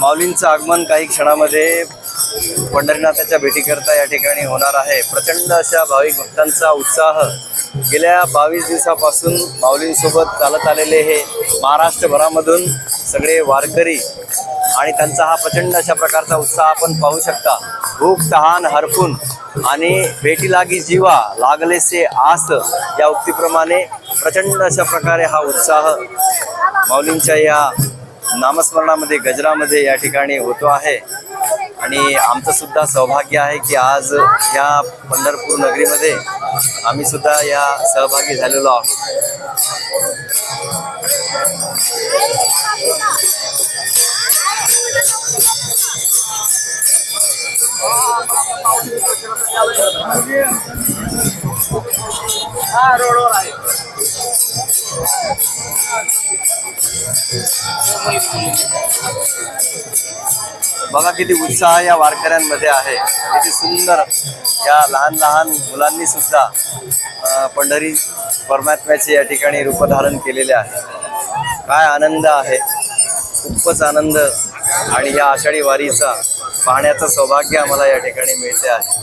माऊलींचं आगमन काही क्षणामध्ये पंढरीनाथाच्या भेटीकरता या ठिकाणी होणार आहे. प्रचंड अशा भाविक भक्तांचा उत्साह. गेल्या बावीस दिवसापासून माऊलींसोबत चालत आलेले हे महाराष्ट्रभरामधून सगळे वारकरी आणि त्यांचा हा प्रचंड अशा प्रकारचा उत्साह आपण पाहू शकता. भूक तहान हरपून आणि भेटी लागी जीवा लागलेसे आस या उक्तीप्रमाणे प्रचंड अशा प्रकारे हा उत्साह माऊलींच्या या नामस्मरणामध्ये गजरामध्ये या ठिकाणी होतो आहे. आणि आमचं सुद्धा सौभाग्य आहे की आज या पंढरपूर नगरीमध्ये आम्ही सुद्धा या सहभागी झालेलो आहोत. बघा किती उत्साह या वारकऱ्यांमध्ये आहे. किती सुंदर या लहान लहान मुलांनी सुद्धा पंढरी परमात्म्याचे या ठिकाणी रूपधारण केलेले आहे. काय आनंद आहे. खूपच आनंद आणि या आषाढी वारीचा पाहण्याचं सौभाग्य आम्हाला या ठिकाणी मिळते आहे.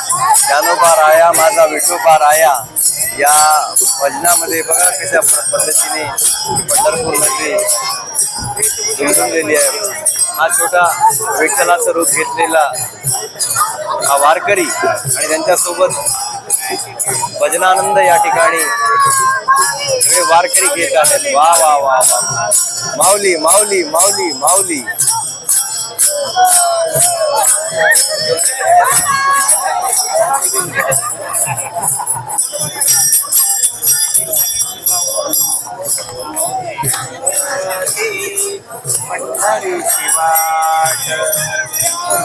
ज्ञानोबा राया माझा विठोबा राया या भजनामध्ये बघा कशा पद्धतीने पंढरपूरमध्ये नगरी आहे. हा छोटा विठ्ठलाचं रूप घेतलेला हा वारकरी आणि त्यांच्यासोबत भजनानंद या ठिकाणी सगळे वारकरी घेत आहेत. वा वा वा वा. माऊली माऊली माऊली माऊली.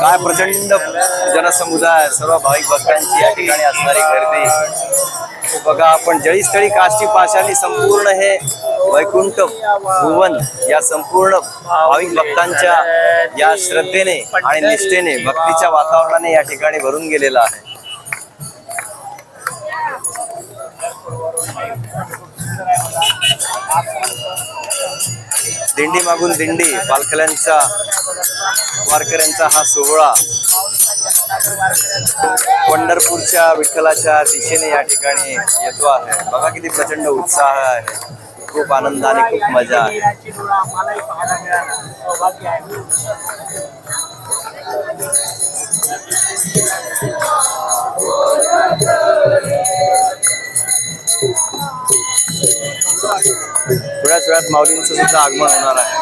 काय प्रचंड जनसमुदाय सर्व भाविक भक्तांची या ठिकाणी असणारी गर्दी. बघा आपण जळीस्थळी काष्टी पाशाली संपूर्ण हे वैकुंठ भुवन या संपूर्ण भाविक भक्तांच्या या श्रद्धेने आणि निष्ठेने भक्तीच्या वातावरणाने या ठिकाणी भरून गेलेला आहे. दिंडी मागून दिंडी पालखल्यांचा वारकऱ्यांचा हा सोहळा. पंढरपूरच्या विठ्ठलाच्या दिशेने या ठिकाणी येतो आहे. बघा किती प्रचंड उत्साह आहे. खूप आनंद आणि खूप मजा आहे आहे. थोड्याच वेळात माऊलींचं सुद्धा आगमन होणार आहे.